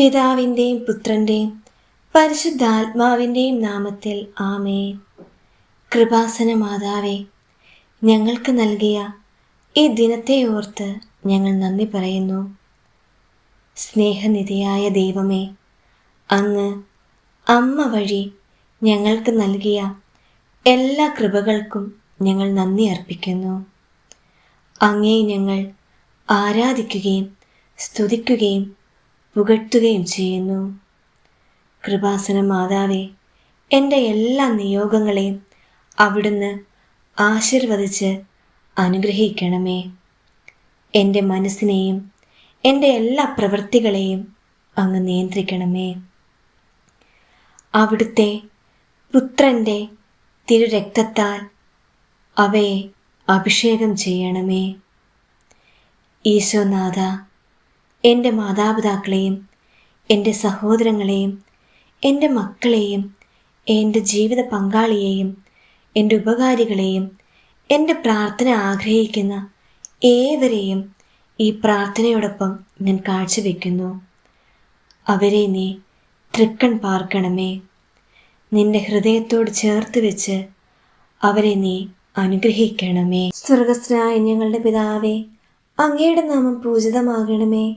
പിതാവിന്റെയും പുത്രന്റെയും പരിശുദ്ധാത്മാവിന്റെയും നാമത്തിൽ ആമേ കൃപാസന മാതാവേ ഞങ്ങൾക്ക് നൽകിയ ഈ ദിനത്തെ ഓർത്ത് ഞങ്ങൾ നന്ദി പറയുന്നു. സ്നേഹനിധിയായ ദൈവമേ അങ്ങ് അമ്മ വഴി ഞങ്ങൾക്ക് നൽകിയ എല്ലാ കൃപകൾക്കും ഞങ്ങൾ നന്ദി അർപ്പിക്കുന്നു. അങ്ങേ ഞങ്ങൾ ആരാധിക്കുകയും സ്തുതിക്കുകയും പുകഴ്ത്തുകയും ചെയ്യുന്നു. കൃപാസന മാതാവേ എന്റെ എല്ലാ നിയോഗങ്ങളെയും അവിടുന്ന് ആശീർവദിച്ച് അനുഗ്രഹിക്കണമേ. എന്റെ മനസ്സിനെയും എന്റെ എല്ലാ പ്രവൃത്തികളെയും അങ്ങ് നിയന്ത്രിക്കണമേ. അവിടുത്തെ പുത്രന്റെ തിരുരക്തത്താൽ അവയെ അഭിഷേകം ചെയ്യണമേ. ഈശോനാഥ എന്റെ മാതാപിതാക്കളെയും എന്റെ സഹോദരങ്ങളെയും എന്റെ മക്കളെയും എന്റെ ജീവിത പങ്കാളിയെയും എന്റെ ഉപകാരികളെയും എന്റെ പ്രാർത്ഥന ആഗ്രഹിക്കുന്ന ഏവരെയും ഈ പ്രാർത്ഥനയോടൊപ്പം ഞാൻ കാഴ്ചവെക്കുന്നു. അവരെ നീ തൃക്കൺ പാർക്കണമേ. നിന്റെ ഹൃദയത്തോട് ചേർത്ത് വെച്ച് അവരെ നീ അനുഗ്രഹിക്കണമേ. സ്വർഗസ്നായ ഞങ്ങളുടെ പിതാവേ അങ്ങയുടെ നാമം പൂജിതമാകണമേ.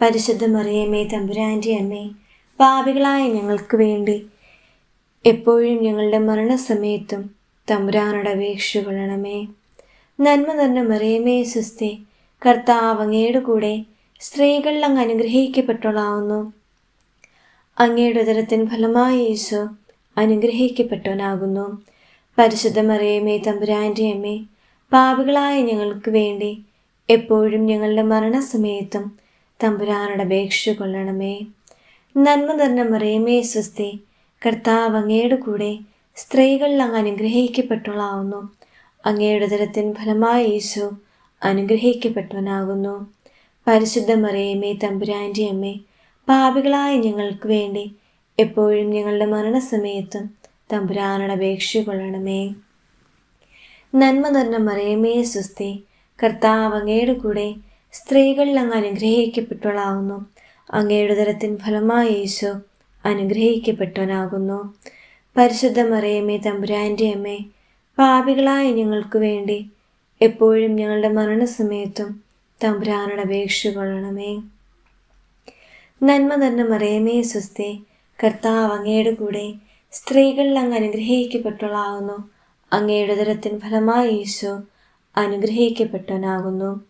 പരിശുദ്ധ മറിയമ്മേ തമ്പുരാന്റെ അമ്മേ പാപികളായ ഞങ്ങൾക്ക് വേണ്ടി എപ്പോഴും ഞങ്ങളുടെ മരണസമയത്തും തമ്പുരാനോട് അപേക്ഷ കൊള്ളണമേ. നന്മ നിറഞ്ഞ മറിയമ്മേ സുസ്തി കർത്താവ് അങ്ങയുടെ കൂടെ സ്ത്രീകളിൽ അങ്ങ് അനുഗ്രഹിക്കപ്പെട്ടോളാവുന്നു അങ്ങയുടെ ഉദരത്തിൻ ഫലമായി യേശു അനുഗ്രഹിക്കപ്പെട്ടവനാകുന്നു. പരിശുദ്ധ മറിയമ്മേ തമ്പുരാന്റെ അമ്മേ പാപികളായ ഞങ്ങൾക്ക് വേണ്ടി എപ്പോഴും ഞങ്ങളുടെ മരണസമയത്തും തമ്പുരാനോട് അപേക്ഷ കൊള്ളണമേ. നന്മ നിറഞ്ഞ മറിയമേ സ്വസ്തി. കർത്താവ് അങ്ങയുടെ കൂടെ സ്ത്രീകളിൽ അങ്ങ് അനുഗ്രഹിക്കപ്പെട്ടവളാവുന്നു. അങ്ങയുടെ തരത്തിൻ ഫലമായ യേശു അനുഗ്രഹിക്കപ്പെട്ടവനാകുന്നു. പരിശുദ്ധ മറിയമേ തമ്പുരാന്റെ അമ്മ പാപികളായ ഞങ്ങൾക്ക് വേണ്ടി എപ്പോഴും ഞങ്ങളുടെ മരണസമയത്തും തമ്പുരാനോട് അപേക്ഷ കൊള്ളണമേ. നന്മ നിറഞ്ഞ മറിയമേ സ്വസ്തി. കർത്താവ് അങ്ങയുടെ കൂടെ സ്ത്രീകളിൽ അങ്ങ് അനുഗ്രഹിക്കപ്പെട്ടവളാകുന്നു അങ്ങയുടെ തരത്തിൻ ഫലമായി യേശു അനുഗ്രഹിക്കപ്പെട്ടവനാകുന്നു. പരിശുദ്ധ മറിയമ്മേ തമ്പുരാന്റെ അമ്മേ പാപികളായ ഞങ്ങൾക്ക് വേണ്ടി എപ്പോഴും ഞങ്ങളുടെ മരണസമയത്തും തമ്പുരാനോട് അപേക്ഷ കൊള്ളണമേ. നന്മ തന്നെ മറിയമേ സ്വസ്തി കർത്താവ് അങ്ങയുടെ കൂടെ സ്ത്രീകളിൽ അങ്ങ് അനുഗ്രഹിക്കപ്പെട്ടവളാകുന്നു അങ്ങയുടെ തരത്തിൻ ഫലമായി യേശു അനുഗ്രഹിക്കപ്പെട്ടവനാകുന്നു.